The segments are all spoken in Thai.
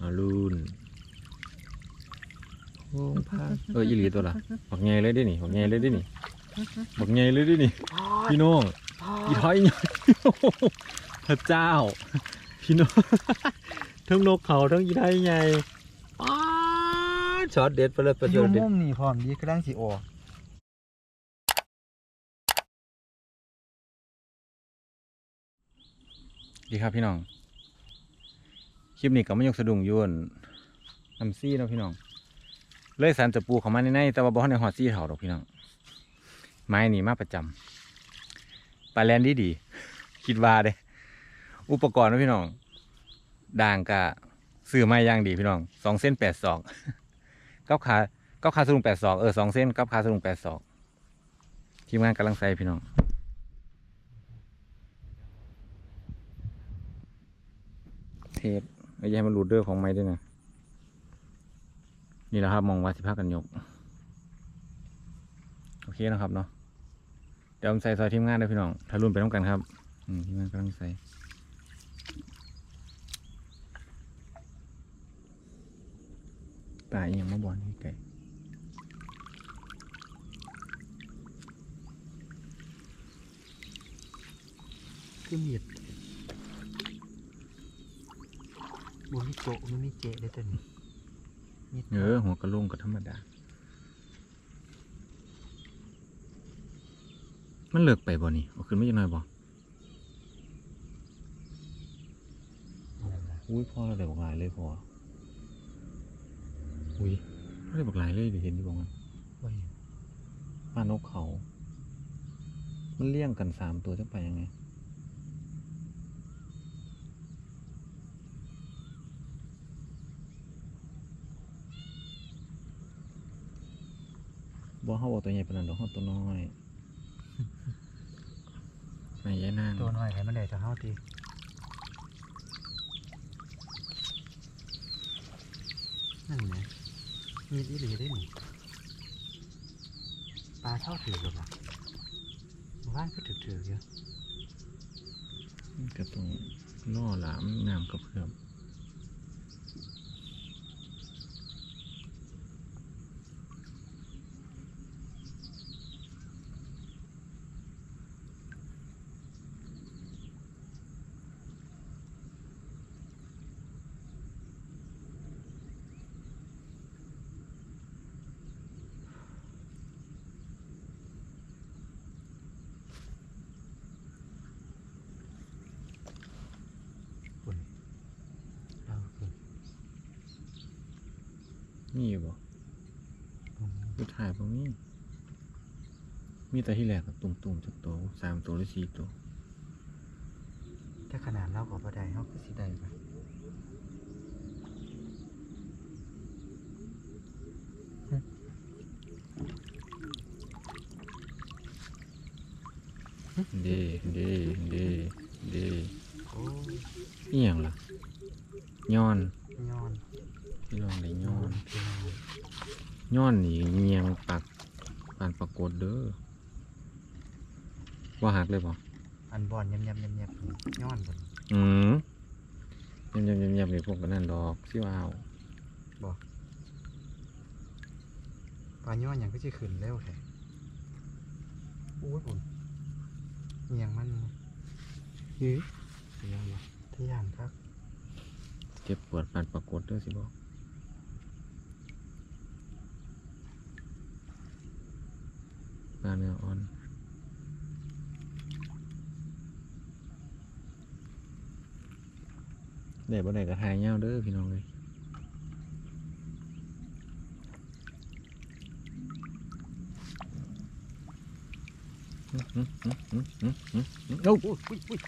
อาลูนโอ้งพาเอออีหลีตัวละบักใหญ่เลยเดินี่บักใหญ่เลยเดินี่บักใหญ่เลยเดินี่ พี่น้องอีท้อยใหญ่พระเจ้า พี่น้องทั้งนกเขาทั้งอีท้อยใหญ่อ้าช็อตเด็ดไปเลยไปอเลยู่ยเด็ดมุมนี่พร้อมดีกำลังสิออกดีครับพี่น้อง คลิปนี้ก็ไม่ยกสะดุ้งยวนน้ำซี่เนาะพี่น้อง เลยสันจะปูเขามาในในแต่ว่าบ่ทันในหอดซี่เถ่าดอกพี่น้อง ไม้นี่มาประจำปลาแลนดีดีคิดว่าเด้ อุปกรณ์เนาะพี่น้อง ด่างกะซื้อไมาอย่างดีพี่น้องสองเส้นแปดศอกก้าขาก้าขาสลุงแปดศอกเออสองเส้นก้าขาสลุงแปดศอกทีมงานกำลังใส่พี่น้องเทป ไม่ใช่ให้มันรูดเดอของไม้ด้วยนะนี่แหละครับมองว่าสิพากันยก โอเคนะครับเนาะเดี๋ยวผมใส่ซอยทีมงานด้วยพี่น้องถ้ารุ่นไปต้องกันครับอืมทีมงานกำลังใส่ป่าอหยังมาบอลให้ไก่คือมีด บนมีโจมันมีเจได้ตัวนี้มีดเออหัวกระโหลงก็ธรรมดา มันเลิกไปบ่นี่เอาขึ้นไม่ยังน้อยบ่อุ้ยพ่อเราได้บอกหลายเลยพ่ออุ้ยเราได้บอกหลายเลยเดี๋ยวเห็นดีบอกมันไว้ป้านกเขา มันเลี้ยงกันสามตัวจะไปยังไง บ่เขาบอกตัวใหญ่ปานนั้นดอกเขาตัวน้อยไม่ใหญ่นางตัวน้อยให้มันได้จะเฮาทีนั่นไงมีดอีหลีได้หนิปลาเช่าถือหรือเปล่าว่านก็ถือถือเยอะก็ต้องล่อหลามน้ำกระเพื่อมเราคือ มีอยู่บ่ผู้ถ่ายพวกนี้ มีแต่ที่แรกกับตุ่มๆจากตัวสามตัวหรือสี่ตัว ถ้าขนาดเรากับบัไดเขาคือสีใดไปเดเดเดเดโอ้ยนี่อย่างล่ะย้อนย้อนที่ลองได้ย้อน พี่น้องย้อนนี่เงียงปักปานปรากฏเด้อว่าหัก เลยบ่อันบอลยำยำยำยำย้อนบนอืมยำยำยำยำนี่พวกกันนั่นดอกสิว้าวปลาย้อนอย่างก็จะขึ้นเร็วแค่โอ้ยผมเงียงมันยื้อเงียงวะที่ย่างครับเจ็บปวดปานปรากฏเด้อสิบอกปลาเนื้ออ่อน ได้บ่ได้ก็ทายเงาเด้อพี่น้องเลยอื้อหือหือหือหือหือหือโอ้ยอุ้ยอุ้ย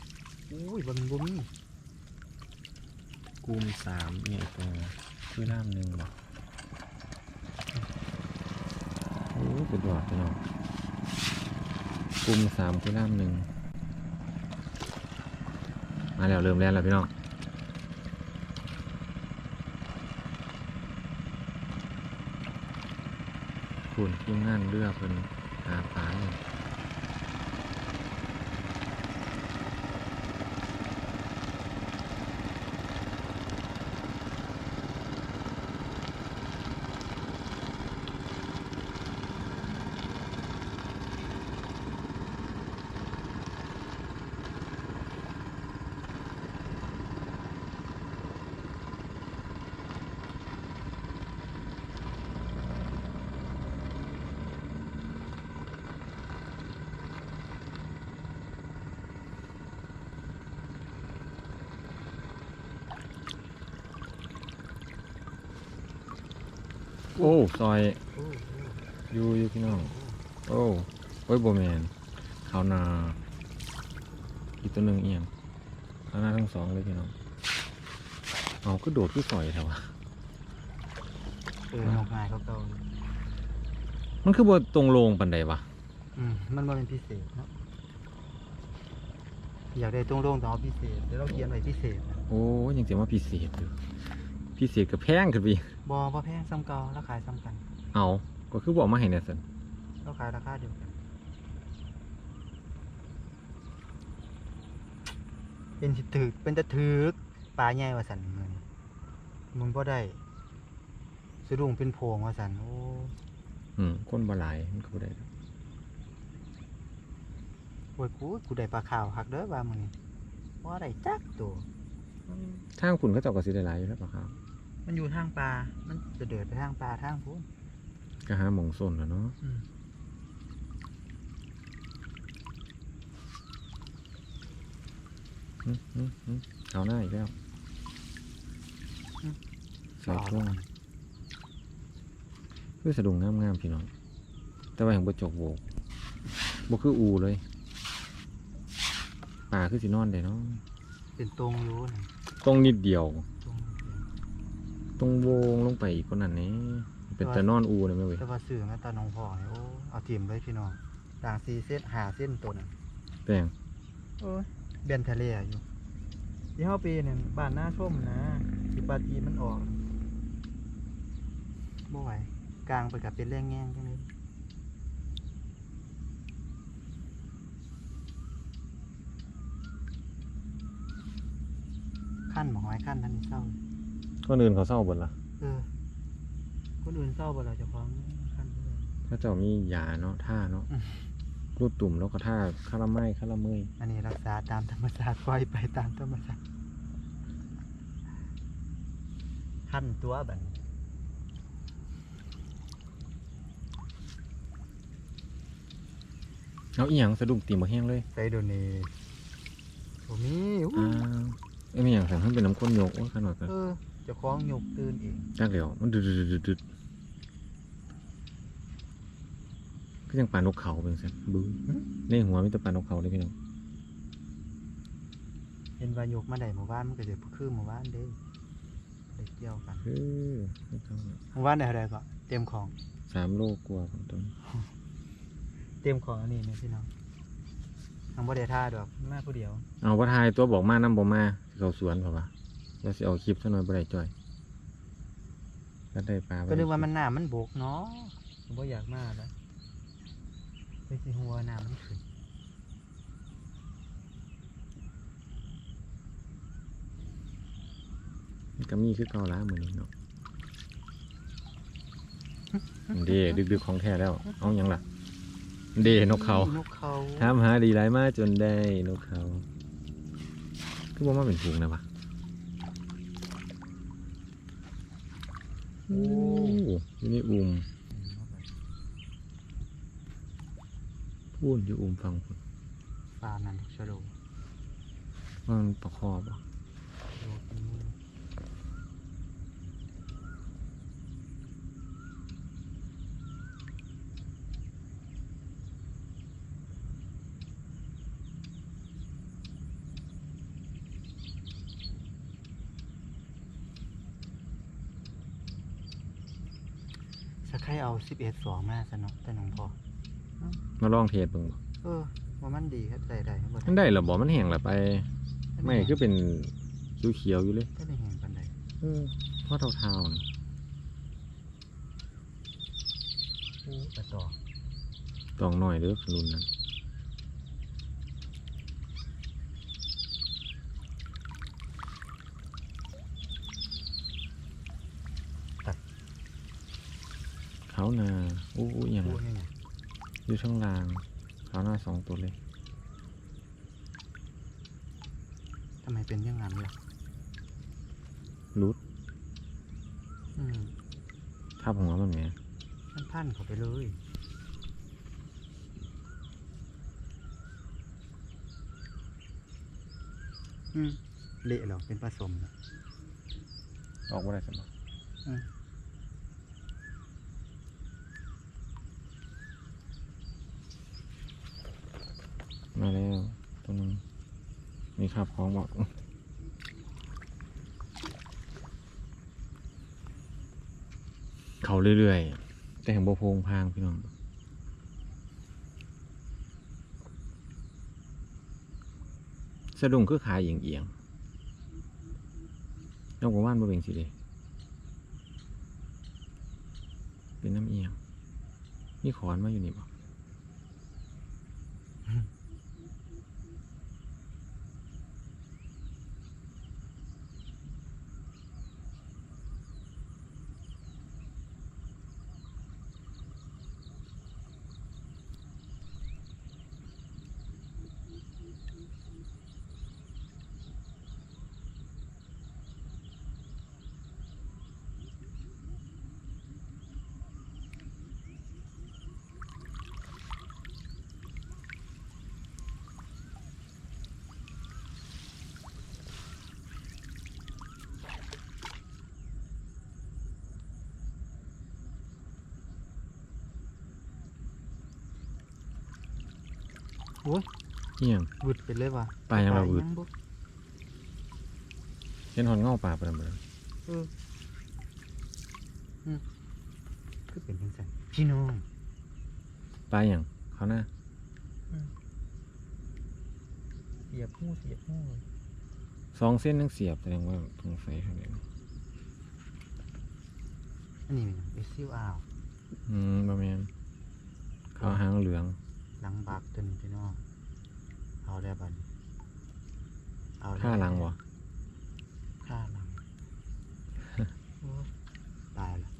อุ้ยบนบนนี่กูมีสามเนี่ยตัวคือน้ำหนึ่งบ่โอ้ยเป็นหวาดพี่น้องกูมีสามคือน้ำหนึ่งมาแล้วเริ่มแล้วแล้วพี่น้อง คุณทีมงานเลือกเป็นหาปลา อยู่โอ้ซอยโอ้โอ้อยู่อยู่พี่น้อง โอ้โอ้ยโบแมนขาวนาอีกตัวหนึ่งเอียงขาวนาทั้งสองเลยพี่น้องเอาก็โดดขึ้นซอยแถวะเออนกงายเขาเก่ามันคือบ่ตรงโลงปันใดวะอืมมันบ่เป็นพิเศษเนาะอยากได้ตรงโล่งต้องเอาพิเศษเดี๋ยวเราเขียนไว้พิเศษนะโอ้ยยังเสียว่าพิเศษอยู่ พิเศษกับแพงขึ้นไปอีกบ่บ่แพงซ้ำเก่าราคายซ้ำกันเอาก็คือบอกมาให้เนี่ยสินเราขายราคาเดียวกันเป็นสิถึกเป็นตะถึกปลาใหญ่ว่าสันมือนี้มึงบ่ได้สะดุ้งเป็นโพรงว่าสันโอ้อืมคนบ่หลายมันก็บ่ได้ โอ้ยกูกูได้ปลาขาวหักเด้อว่ามึงนี่ว่าได้จักตัว ทางคุณก็เจ้าก็สิได้หลายอยู่แล้วปะครับ มันอยู่ทางปลา มันจะเดินไปทางปลาทางพูนก็หาหมองส้นแล้วเนาะอืมอืมอืมอืมเอาหน้าอีกแล้วใส่ช่วงคือสะดุ้งงามๆพี่น้อง แต่ว่าอย่างบ่จกโบกบ่คืออูเลย ป่าคือสินอนได้เนาะเป็นตรงอยู่นะตรงนิดเดียว ตรงอยู่ตรงโวงลงไปอีกคนนั้นนี่เป็นแต่นอนอูเลยไหมเว้ยแต่ว่าซื้อมาตาน้องพ่อนี่โอ้เอาทีมเลยพี่น้องด่างซีเส้นหาเส้นตัวนั้นแต่งโอ้ยเบนทะเลอยู่ที่เฮาปีนึงบ้านหน้าชมนะสิปาจีมันออกบ่ไหวกลางไปกับเป็นแรงแง่งจังเลยขั้นบอกไว้ขั้นนั้นนี่เศร้า คนอื่นเขาเศร้าเบดละเออคนอื่นเศร้าบ่เราจะฟ้องขั้นไปเลยถ้าเจ้ามียาเนาะท่าเนาะอืมรูดตุ่มแล้วก็ท่าคาราไม้คาราเมยอันนี้รักษาตามธรรมชาติปล่อยไปตามธรรมชาติขั้นตัวบัดนเอาอีหยังสะดุ้งตีนบ่แห้งเลยใส่โดนีผมมีอู้อ้าวเอ้ยไม่อย่างสั่งให้เป็นน้ำข้นโยกโอ้ยขนาดนั้นเออ เจะคล้าของหยกตื่นเองจักเดี๋ยวมันดึดดึดดึดดึดก็ยังปลานกเขาเป็นสันบื้อในหัวมีแต่ปลานกเขาเลยพี่น้องเห็นว่าหยกมาได้หมู่บ้านมันก็จะคือหมู่บ้านเด้ไปเกี่ยวกันเออไม่ต้องละหมู่บ้านไหนอะไรก็เตรียมของสามโลกกว่าผมต้นเตรียมของอันนี้เนี่ยพี่น้องทางบ่ได้ท่าดอกมาผู้เดียวเอาว่าทายตัวบอกมาน้ำบ่มาสิเขาสวนเปล่าวะ แล้วสิเอาคลิปซะหน่อยบ่ได้จ่อยก็ได้ปลาบ่ก็ได้นึกว่าคลิปมันหน้ามันบกเนาะผมบ่อยากมาแล้วไปสิหัวหน้ามันขึ้นมันก็มีคือเก่าล้ามือนี้เนาะเดดึกดึกๆของแท้แล้ว เอาหยังล่ะเดนกเขา นกเขาถามหาดีไรมาจนได้นกเขา คือว่ามาเป็นฝูงนะวะ โอ้โอ้ยนี่อุ้มพูนอยู่อุ้มฟังพุ่นฟาร์มนั่นชะโดว่ามันประคอบอะ โดเป็นมือสัก ใครเอาสิบเอ็ดสองมาสนอกแต่หนองพอมาลองเทสเบิ่งบ่เออว่ามันดีครับใส่ได้ครับมันได้เหรอบอกมันแห้งเหรอไป ไม่คือเป็นเขียวๆอยู่เลยก็ได้เห็นปันใดเออเพราะเทาๆนี่โอ้กระต่อตองหน่อยเด้อขนุนนั้น เขานาอู้อหย่างโอ้นี่ไงอยู่ช่องล่างเขาหน้าสองตัวเลยทำไมเป็นอย่างนั้นล่ะรุดอืมทับหัวมันไงมันพันเข้าไปเลยอืมเละเหรอเป็นผสมเหรอออกมาได้สมบ มาแล้วตัวนึง มีขับของบอกเขาเรื่อยๆ แต่แห่งบ่โพงพางพี่น้องสะดุ้งคือขาเอียงเอียงๆนอกจากว่านบ่เป็นสิเดะเป็นน้ำเอียงมีขอนมาอยู่นี่บ่ โอ้ยเอียงบุดไปเลยว่ะปลายังเราบึดยังบ่เห็นหอนเงาป่าประเบิดเอออืมคือเป็นจังซั่นพี่น้องปลาอย่างเขาหน้าเสียบหูเสียบหูสองเส้นนั่งเสียบแสดงว่าตรงใส่เขาเลยอันนี้เป็นเอซิวอ้าว อืมประมาณเขาหางเหลือง หลังบักตัวนี้พี่น้อง เอาแล้วบัดนี้เอาแวท่าหลังวะฆ่าหลังโอ้ยตายละ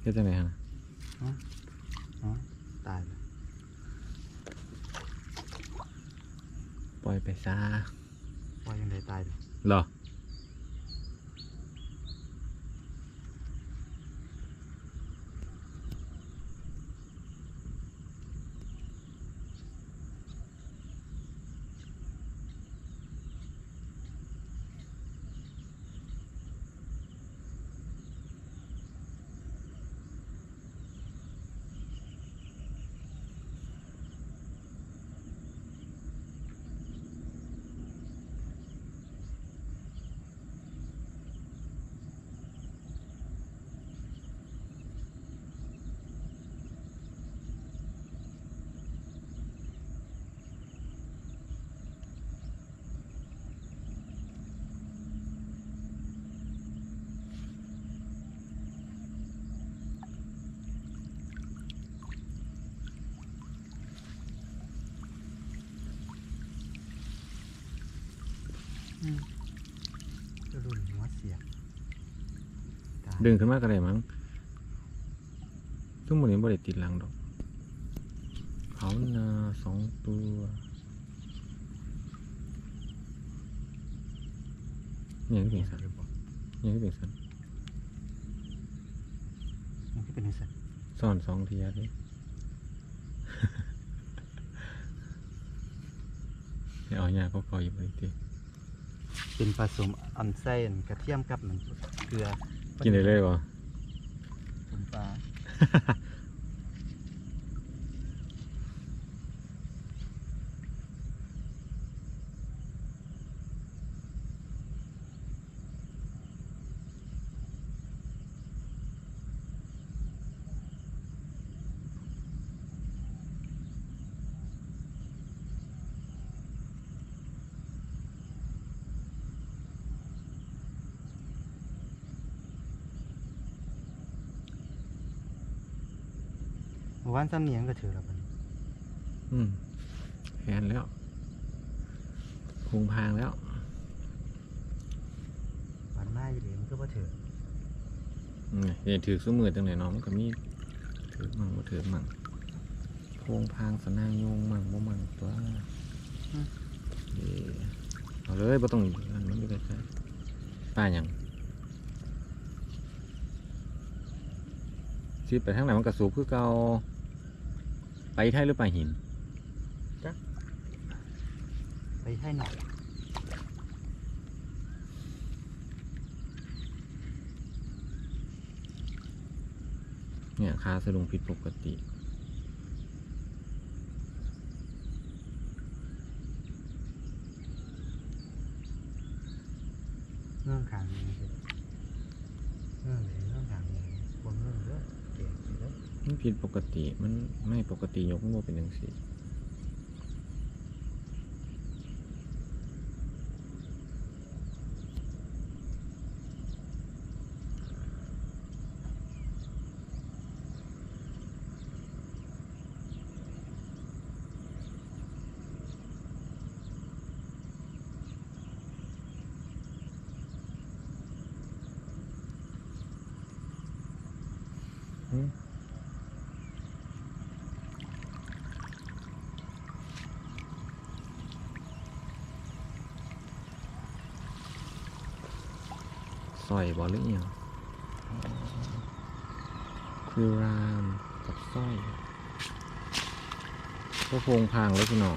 เฮ็ดจังไดฮะอ๋อตายละปล่อยไปซะว่ายังไงตายเลยเหรอ รุนหัวเสียบตายดึงขึ้นมาก็ได้มั้งทุกหมดนี้บ่ได้ติดหลังดอกเขานาสองตัวเนี่ยคือเป็นสัตว์หรือเปล่าเนี่ยคือเป็นสัตว์มันก็เป็นสัตว์ซ่อนสองทีอะดิไม่เอาเนี่ยก็คอยอยู่บริที เป็นผสมอันไส้อันกระเทียมกับมันเกลือกินได้เลยวะสมปลา วานซ้ำเนียงก็ถือแล้วบัดนี้อืมแฟนแล้วพุงพางแล้ววันหน้าอยู่เดี๋ยวมันก็บ่ถืออืมเดี๋ยวถือซุ้มือจังไหนน้องมันก็มีถือมั่งบ่ถือมั่งโพงพางสนางโยงมั่งบ่มั่งตัวเอ้เอาเลยบ่ต้องนั่นมันอยู่ใกล้ๆป้าหยังสิไปทางไหนมันกระสูบคือเก่า ไปลาไทยหรือไปหินไปให้หน่อยเนี่ยคาสะดุงผิดปกติเรื่องขารนี้ ผิดปกติมันไม่ปกติยกมือเป็นจังซี่ซ อยบอหรือยังคือรามกับสร้อยก็โพงพางแล้วพี่น้อง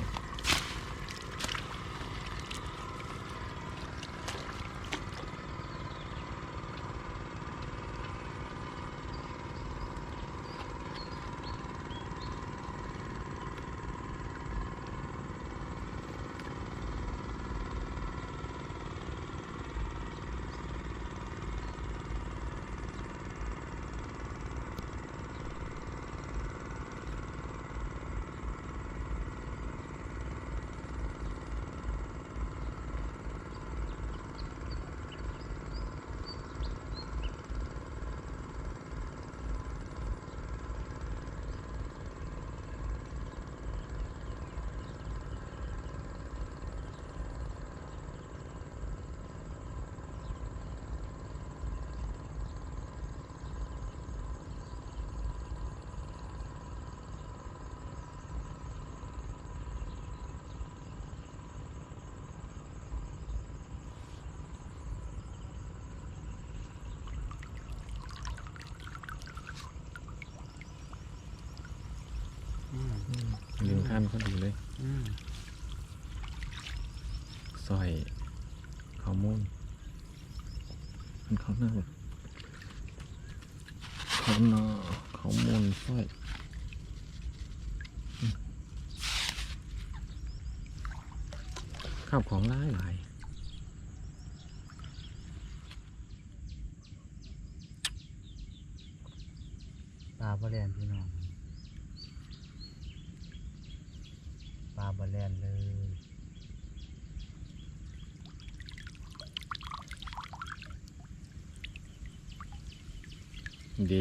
อืมลืมท่านก็ดีเลยซอยข้าวมูลมันเขาหน้าแบบเขาหน้าข้าวมูลซอยข้าวของหลายหลายปลาบะแลนพี่น้องปลาบะแลนเลยเด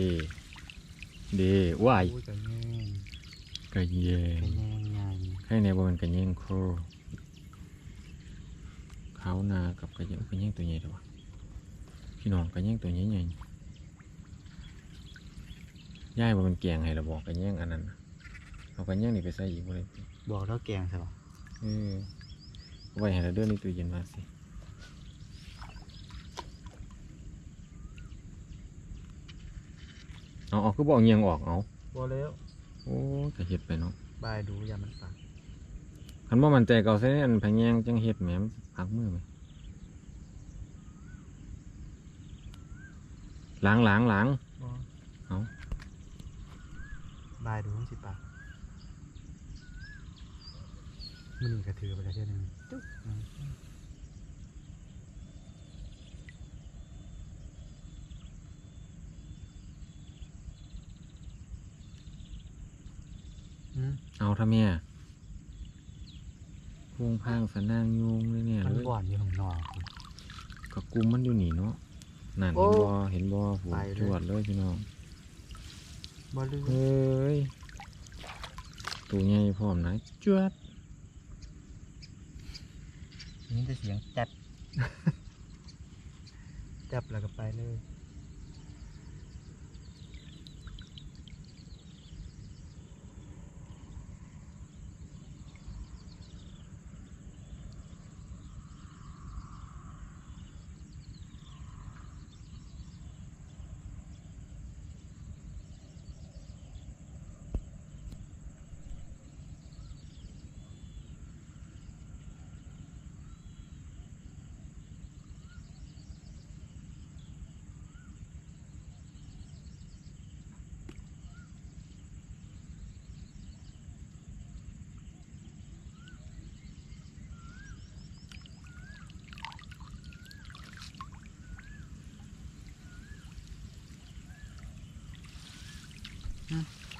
เดว้ายอุ้ยกระแยงกระเยกระงแยงใหญ่ให้ในบมันกระเยงโครเขานากับกระเยงกระเยงตัวใหญ่เถอะวะพี่น้องกระเยงตัวใหญ่ใหญ่ย่ายว่ามันแกงให้เราบอกกระเยงอันนั้นน่ะเอากระเยงนี่ไปใส่อีกบ่เลย บอกแล้วแกงใช่ปะเออเอาไว้ให้เราเดินในตู้เย็นมาสิเอาเอาคือบอกเงียงออกเอาบอกแล้วโอ้กระเฮ็ดไปเนาะบายดูอย่ามันปากคันบ่มันใจเก่าใส่อันพะแยงจังเฮ็ดแหมมพักมือไหมล้างล้างล้างบ่เอาบายดูมันสิปาก มันนี่กระถือไปแล้วเท่านึงจุ๊บอืมเอาทำเมียพวงพางสนางยุงเลยเนี่ยมันเลยก่อนอยู่ข้างนอกกระกุมมันอยู่นี่เนาะนั่นโอ้เห็นบ่เห็นบ่ผูไปเลยจวดเลยพี่น้องบ่ลืมเฮ้ยตัวใหญ่พร้อมนะจวด นี่จะเสียงจัด จับแล้วก็ไปเลย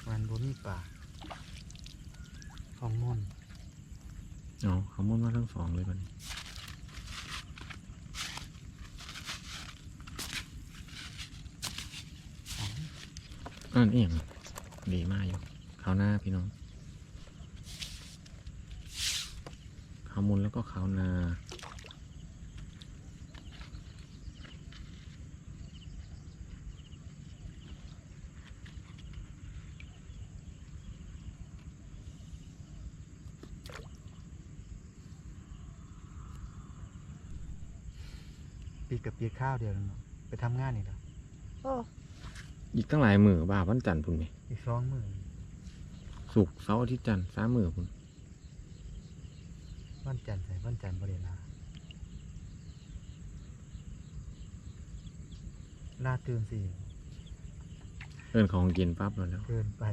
มันบ่มีป่าของม่อนเอาเขามุ่นมาทั้งสองเลยมันอันนี้อย่างดีมากอยู่ขาวหน้าพี่น้องขาวมุนแล้วก็ขาวนา ปี กกับปีกข้าวเดียวกันเนาะไปทำงานนี่แล้วอีกตั้งหลายมือบ่าวันจันทร์พุ่นไหมอีกสองมื้อสุกร์เสาร์อาทิตย์จันทร์สามมือพุ่นวันจันทร์ใส่วันจันทร์บ่ได้ลาลาตื่นสิเอินของกินปั๊บแล้วแล้ว เกินไป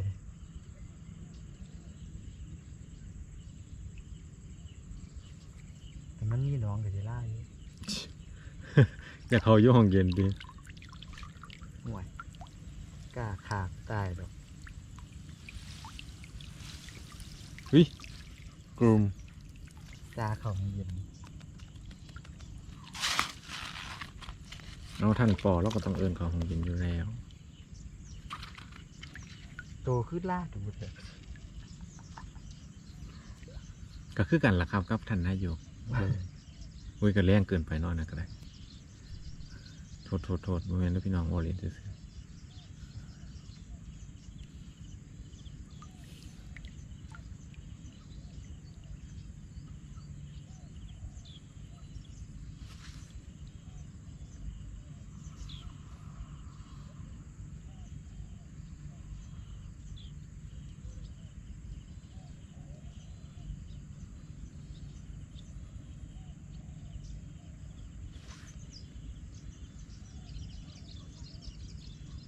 แต่มันมีน้องกับเจล่าอยู่ อยากเขาอยู่ห้องเย็นดิห่วยกล้าขากตายดอกกลุ่มตาเขาเย็นเอาท่านปอแล้วก็ต้องเอินของห้องเย็นอยู่แล้วโตขึ้นล่าดูเถอะก็คือกันล่ะครับกับท่านนายกอุ้ยก็แรงเกินไปเนอนนะก็ได้ โทษโทษโทษโมเม่นเด้อพี่น้องวอลเลนซื่อ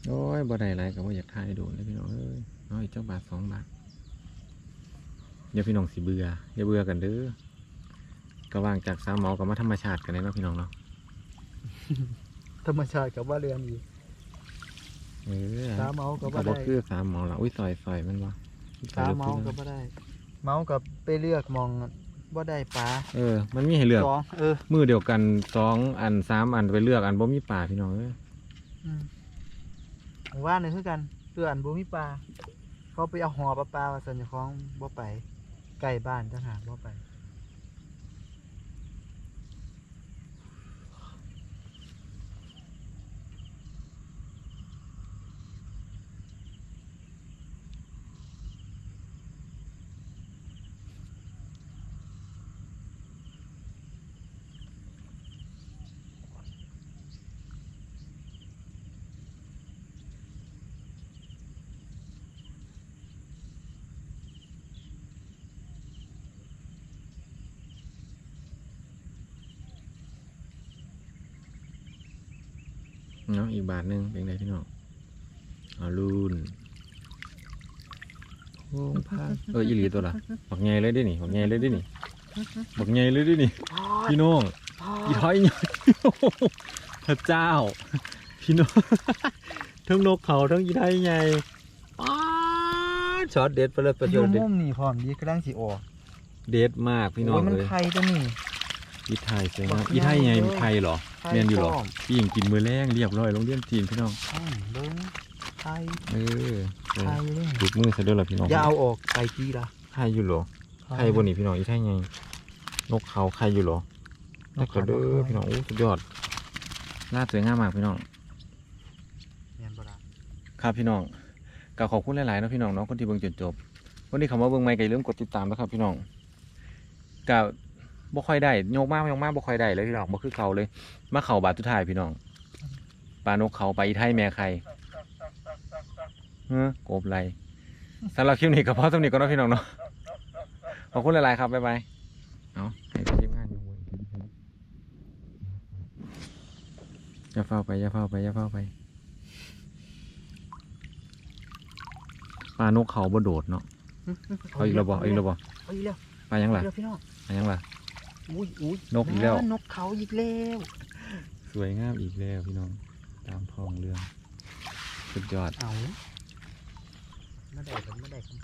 โอ้ยบ่ได้ไรก็บ่อยากทายโดนเลยพี่น้องเอ้ยน้อยเจ้าบาทสองบาทเดี๋ยวพี่น้องสิเบื่ออย่าเบื่อกันเด้อก็ว่างจากสามหมอกับมาธรรมชาติกันเลยเนาะพี่น้องเนาะธรรมชาติกับว่าเรือนอีกเออสามเมากับก็ว่าบ่ได้คือสามหมอละอุ้ยซอยซอยมันบ่สามเมากับว่าได้ เมากับไปเลือกมองว่าได้ปลาเออ มันมีให้เลือกสองเออมือเดียวกันสองอันสามอันไปเลือกอันบ่มีป่าพี่น้องเอ้ยอืม ว่านึ่งคือกันเตือนบูมีปลาเขาไปเอาหอปลาปลามาสัญญาของบ่ไปใกล้บ้านจังหารบ่ไป บาทหนึงเป็นไงพี่น้องเอาลูนโอ้พาเอออีหลีตัวละบักใหญ่เลยเด้นี่บักใหญ่เลยเด้นี่บักใหญ่เลยเด้นี่พี่น้องอีท้อยใหญ่พระเจ้า พี่น้องทั้งนกเขาทั้งอีไทยใหญ่ป๊าดช็อตเด็ดไปเลยไปอเลยู่ยเด็ดมุมนี่พร้อมดีกำลังสิออกเด็ดมากพี่น้องโยมันเลยไข่ตัวนี้อีไทยสวยงามบักใหญ่อีไทยใหญ่เลยไทยเหรอ ไข่แม่นอยู่เหรอพร้มพี่หญิงกินมือแรงเรียบร้อยโรงเรียนจีนพี่น้องอืมเบิ้งไข่เออเออไข่เลยถูกมือซะด้วยล่ะพี่น้องอย่าเอาออกไข่กีละไข่อยู่เหรอไข่บนนี่พี่น้องอีไทยใหญ่นกเขาไข่อยู่เหรอนแต่กก็เขาเด้อพี่น้องโอ้สุดยอดน่าสวยงามมากพี่น้องแม่นบ่ล่ะครับพี่น้องก็ขอบคุณหลายๆเนาะพี่น้องเนาะคนที่เบิ่งจนจบวันนี้คำว่าเบิ่งไม่ก็อย่าลืมกดติดตามนะครับพี่น้องก็บ่ ค่อยได้โยกมากโยกมากบ่ค่อยได้เลยพี่น้องบ่คือเขาเลยมาเข่าบาทสุดท้ายพี่น้องปลานกเขาไปอีไทยแม่ใครเฮ้อกบไรสำหรับคลิปนี้ก็พอสำนี้ก็นาะพี่น้องเนาะขอบคุณหลาย ๆ ครับบ๊ายบายเอาให้ทีมงานอยู่อย่าเฝ้าไปอย่าเฝ้าไปอย่าเฝ้าไปปลานกเขาบ่โดดเนาะเอาอีกแล้วบ่เอาอีกแล้วบ่เอาอีกแล้วปลายังล่ะเอาอีกแล้วพี่น้องปลายังล่ะ อุ้ยอุ้ยนกอีกแล้ว นกเขาอีกแล้วสวยงามอีกแล้วพี่น้อง ตามทองเรื่องสุดยอดเอามาได้ผมมาได้คำค